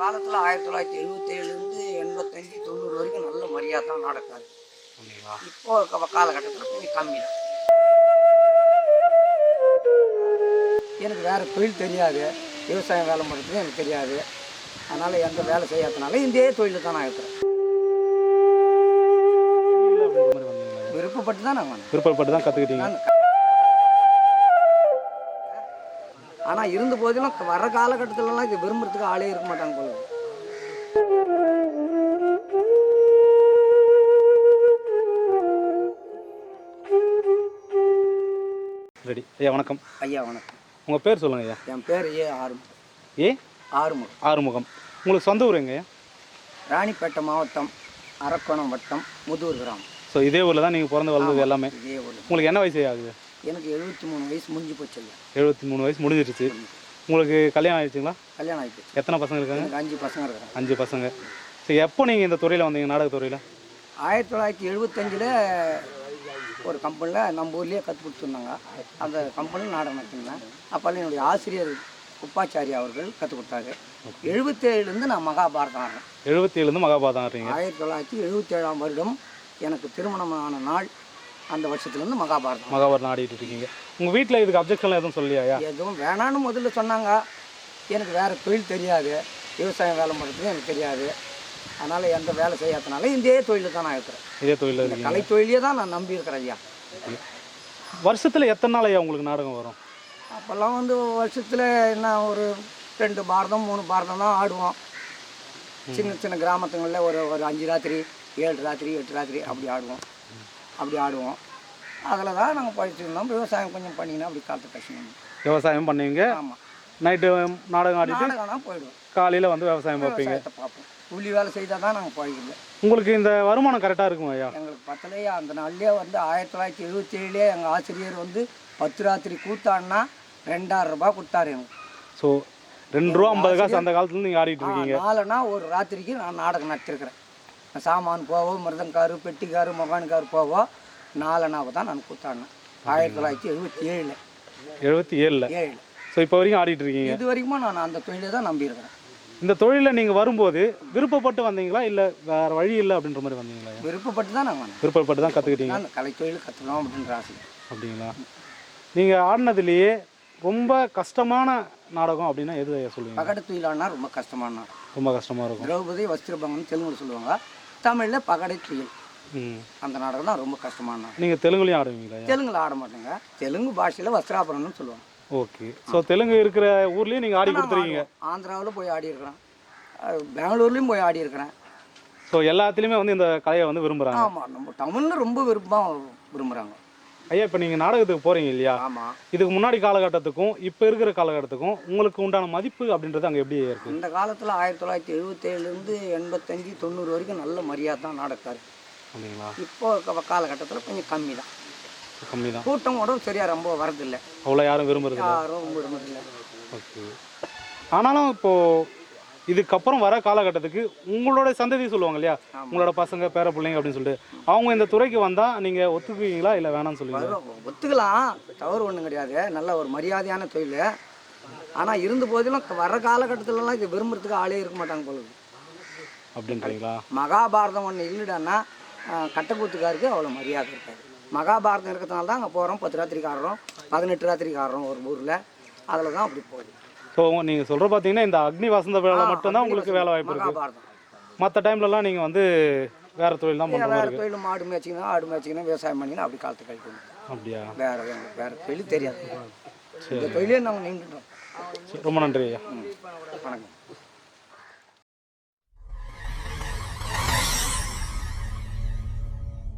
காலத்தில் ஆயிரத்தி தொள்ளாயிரத்தி எழுபத்தேழுலேருந்து எண்பத்தஞ்சு தொண்ணூறு வரைக்கும் நல்ல மரியாதை தான் நடக்காது இப்போ காலகட்டத்தில் கொஞ்சம் கம்மி தான் எனக்கு வேறு தொழில் தெரியாது. விவசாயம் வேலை பண்ணுறது எனக்கு தெரியாது. அதனால் எந்த வேலை செய்யாதனால இதே தொழில் தான் நான் இருக்கிறேன் விருப்பப்பட்டு தான் நான் விருப்பப்பட்டு தான் கற்றுக்கிட்டீங்க ஆனால் இருந்த போதிலும் வர காலகட்டத்திலலாம் இது விரும்புறதுக்கு ஆளே இருக்க மாட்டாங்க போல. ரெடி. ஐயா வணக்கம். ஐயா வணக்கம். உங்கள் பேர் சொல்லுங்கள் ஐயா. என் பேர் ஏ ஆறுமுகம். ஏ? ஆறுமுகம். ஆறுமுகம். உங்களுக்கு சொந்த ஊர் எங்க ஐயா? ராணிப்பேட்டை மாவட்டம் அரக்கோணம் வட்டம் முதூர் கிராமம். ஸோ இதே ஊரில் தான் நீங்கள் பிறந்து வளர்ந்தது எல்லாமே. இதே ஊரில் உங்களுக்கு என்ன வயசு ஆகுது? எனக்கு எழுபத்தி மூணு வயசு முடிஞ்சு போச்சு ஐயா. எழுபத்தி மூணு வயசு முடிஞ்சிருச்சு. உங்களுக்கு கல்யாணம் ஆயிடுச்சுங்களா? கல்யாணம் ஆகிப்போச்சு எத்தனை பசங்க இருக்காங்க? அஞ்சு பசங்க இருக்கிறாங்க அஞ்சு பசங்க. சரி எப்போ நீங்கள் இந்த துறையில் வந்தீங்க நாடகத்துறையில் ஆயிரத்தி தொள்ளாயிரத்தி எழுபத்தஞ்சில் ஒரு கம்பெனியில் நம்ம ஊர்லேயே கற்றுக் கொடுத்துருந்தாங்க. அந்த கம்பெனியில் நாடகம் நடத்திருந்தேன் அப்போல்லாம் என்னுடைய ஆசிரியர் உப்பாச்சாரி அவர்கள் கற்றுக் கொடுத்தாரு. எழுபத்தேழுலேருந்து நான் மகாபாரதம் ஆடுறேன். எழுபத்தி ஏழுலேருந்து மகாபாரதம் ஆடுறீங்க. ஆயிரத்தி தொள்ளாயிரத்தி எழுபத்தேழாம் வருடம் எனக்கு திருமணமான நாள். அந்த வருஷத்துலேருந்து மகாபாரதம். மகாபாரதம் ஆடிட்டு இருக்கீங்க உங்கள் வீட்டில் இதுக்கு அப்ஜெக்ஷன்லாம் எதுவும் சொல்லியாயா? எதுவும் வேணான்னு முதல்ல சொன்னாங்க. எனக்கு வேறு தொழில் தெரியாது. விவசாயம் வேலை பண்ணுறது எனக்கு தெரியாது. அதனால் எந்த வேலை செய்யாதனால இதே தொழில் தான் நான் இருக்கிறேன். இதே இருக்கீங்க. கலை தொழிலே தான் நான் நம்பி இருக்கிறேன் ஐயா. வருஷத்தில் எத்தனை நாள் ஐயா உங்களுக்கு நாடகம் வரும்? அப்போல்லாம் வந்து வருஷத்தில் என்ன ஒரு ரெண்டு பாரதம் மூணு பாரதம் தான் ஆடுவோம். சின்ன சின்ன கிராமத்துங்களில் ஒரு ஒரு அஞ்சு ராத்திரி ஏழு ராத்திரி எட்டு ராத்திரி அப்படி ஆடுவோம். அப்படி ஆடுவோம். அதில் தான் நாங்கள் படிச்சுட்டு இருந்தோம். விவசாயம் கொஞ்சம் பண்ணிங்கன்னா அப்படி காலத்து கஷ்டம் விவசாயம் பண்ணுவீங்க? ஆமாம் நைட்டு நாடகம் ஆடிட்டு நாடகம்னா போயிடுவோம். காலையில் வந்து விவசாயம் பார்ப்பீங்க. பார்ப்போம். கூலி வேலை செய்தால் தான் நாங்கள் போய்க்கல உங்களுக்கு இந்த வருமானம் கரெக்டாக இருக்கும் ஐயா? எங்களுக்கு பத்தலையே? அந்த நாள்லேயே வந்து ஆயிரத்தி தொள்ளாயிரத்தி எழுபத்தி ஏழுலேயே எங்கள் ஆசிரியர் வந்து பத்து ராத்திரி கூத்தாடினா ரெண்டாயிரம் ரூபாய் கொடுத்தாரு எனக்கு ஸோ ரெண்டு ரூபா ஐம்பது காசு அந்த காலத்துல நீங்கள் ஆடிட்டு இருக்கீங்க. நாலுனா ஒரு ராத்திரிக்கு நான் நாடகம் நடத்திருக்கிறேன். சாமான் போவோம் மிருதங்காரு பெட்டிக்காரு மொகானுக்காரு போவோம் நாலனாவை தான் நான் கூத்தாடினேன் ஆயிரத்தி தொள்ளாயிரத்தி எழுபத்தி ஏழில். எழுபத்தி ஏழில்? ஏழு. ஸோ இப்போ வரைக்கும் ஆடிட்டு இருக்கீங்க? இது வரைக்கும் நான் அந்த தொழிலை தான் நம்பியிருக்கிறேன் இந்த தொழிலில் நீங்கள் வரும்போது விருப்பப்பட்டு வந்தீங்களா? இல்லை வேறு வழி இல்லை அப்படின்ற மாதிரி வந்தீங்களா? விருப்பப்பட்டு தான் நான் வந்தேன். விருப்பப்பட்டு தான் கற்றுக்கிட்டீங்க அந்த கலை தொழில் கற்றுக்கணும் அப்படின்ற ஆசை. அப்படிங்களா? நீங்கள் ஆடினதுலேயே ரொம்ப கஷ்டமான நாடகம் அப்படின்னா எது சொல்லுவீங்க? பகட தொழிலானா ரொம்ப கஷ்டமான நாடகம். ரொம்ப கஷ்டமாக இருக்கும். திரௌபதி வஸ்திரபங்கன்னு தெலுங்குல சொல்லுவாங்க. தமிழில் பகடை தொழில் ம். அந்த நாடகம் தான் ரொம்ப கஷ்டமான நாடகம். நீங்கள் தெலுங்குலையும் ஆடுவீங்களா? தெலுங்குல ஆட மாட்டேங்க. தெலுங்கு பாஷையில் வஸ்திராபரணம்னு சொல்லுவாங்க. ஓகே. ஸோ தெலுங்கு இருக்கிற ஊர்லேயும் நீங்கள் ஆடி கொடுத்துருக்கீங்க ஆந்திராவில் போய் ஆடி இருக்கிறேன் பெங்களூர்லேயும் போய் ஆடி இருக்கிறேன் ஸோ எல்லாத்துலேயுமே வந்து இந்த கலையை வந்து விரும்புகிறாங்க ஆமாம் நம்ம தமிழில் ரொம்ப விருப்பமாக விரும்புகிறாங்க ஐயா இப்போ நீங்கள் நாடகத்துக்கு போகிறீங்க இல்லையா? ஆமாம் இதுக்கு முன்னாடி காலகட்டத்துக்கும் இப்போ இருக்கிற காலகட்டத்துக்கும் உங்களுக்கு உண்டான மதிப்பு அப்படின்றது அங்கே எப்படி இருக்குது இந்த காலத்தில் ஆயிரத்தி தொள்ளாயிரத்தி எழுபத்தேழுலேருந்து எண்பத்தஞ்சு தொண்ணூறு வரைக்கும் நல்ல மரியாதை தான் நடக்காரு அப்படிங்களா? இப்போ காலகட்டத்தில் கொஞ்சம் கம்மி தான் கம்மி தான் கூட்டம் கூட சரியாக ரொம்ப வரதில்லை அவ்வளோ யாரும் விரும்புறது. யாரும் ரொம்ப விரும்புறதில்லை ஓகே. ஆனாலும் இப்போது இதுக்கப்புறம் வர காலகட்டத்துக்கு உங்களோட சந்ததி சொல்லுவாங்க இல்லையா? உங்களோட பசங்க பேர பிள்ளைங்க அப்படின்னு சொல்லிட்டு. அவங்க இந்த துறைக்கு வந்தால் நீங்கள் ஒத்துக்குவீங்களா இல்லை வேணாம்னு சொல்லுவீங்களா? வரும். ஒத்துக்கலாம். தவறு ஒன்றும் கிடையாது. நல்ல ஒரு மரியாதையான தொழில். ஆனால் இருந்த போதிலும் வர காலகட்டத்திலலாம் இது விரும்புறதுக்கு ஆளே இருக்க மாட்டாங்க போல. அப்படின்றீங்களா? மகாபாரதம் ஒன்று இல்லைடான்னா கட்டக்கூத்துக்காருக்கு அவ்வளோ மரியாதை இருக்காது. மகாபாரதம் இருக்கிறதுனால தான் அங்கே போகிறோம் பத்து ராத்திரிக்கு ஆடுறோம். பதினெட்டு ராத்திரிக்கு ஆடுறோம் ஒரு ஊரில். அதில் தான் அப்படி போகுது. ஸோ நீங்கள் சொல்கிற பார்த்தீங்கன்னா இந்த அக்னி வசந்த வேலை மட்டும்தான் உங்களுக்கு வேலை வாய்ப்பு இருக்குது மற்ற டைம்லலாம் நீங்கள் வந்து வேறு தொழில் தான் பண்ணுற வேறு தொழில் மாடு மேய்ச்சிக்கணும் ஆடு மேய்ச்சிக்கணும் விவசாயம் பண்ணிக்கணும் அப்படி காலத்தை கழிக்கணும் அப்படியா? வேறு வேறு தொழில் தெரியாது. இந்த தொழிலே நாங்கள் நின்றுட்டோம் சரி, ரொம்ப நன்றி ஐயா. ம்.